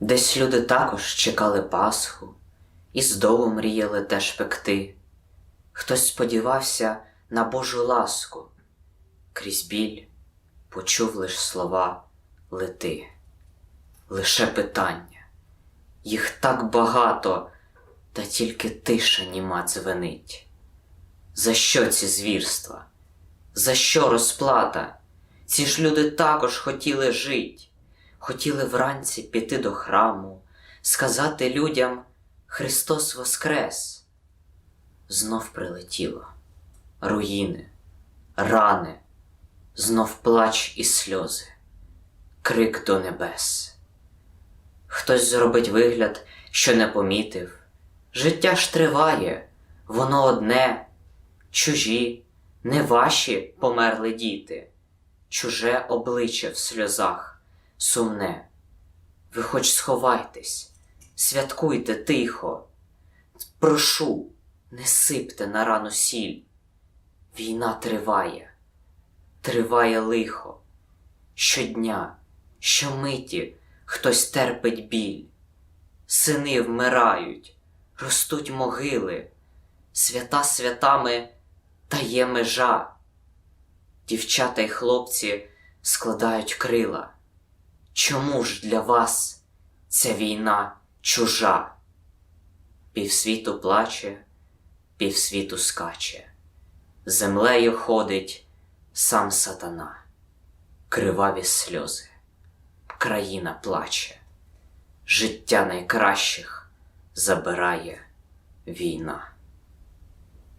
Десь люди також чекали Пасху, і здолу мріяли теж пекти. Хтось сподівався на Божу ласку, крізь біль почув лиш слова лети. Лише питання, їх так багато, та тільки тиша німа дзвенить. За що ці звірства? За що розплата? Ці ж люди також хотіли жить, хотіли вранці піти до храму, сказати людям Христос Воскрес. Знов прилетіло руїни, рани, знов плач і сльози, крик до небес. Хтось зробить вигляд, що не помітив. Життя ж триває, воно одне, чужі, не ваші померли діти, чуже обличчя в сльозах, сумне. Ви хоч сховайтесь, святкуйте тихо. Прошу, не сипте на рану сіль. Війна триває, триває лихо. Щодня, щомиті хтось терпить біль. Сини вмирають, ростуть могили, свята святами та межа. Дівчата й хлопці складають крила. Чому ж для вас ця війна чужа? Півсвіту плаче, півсвіту скаче, землею ходить сам сатана, криваві сльози, країна плаче, життя найкращих забирає війна.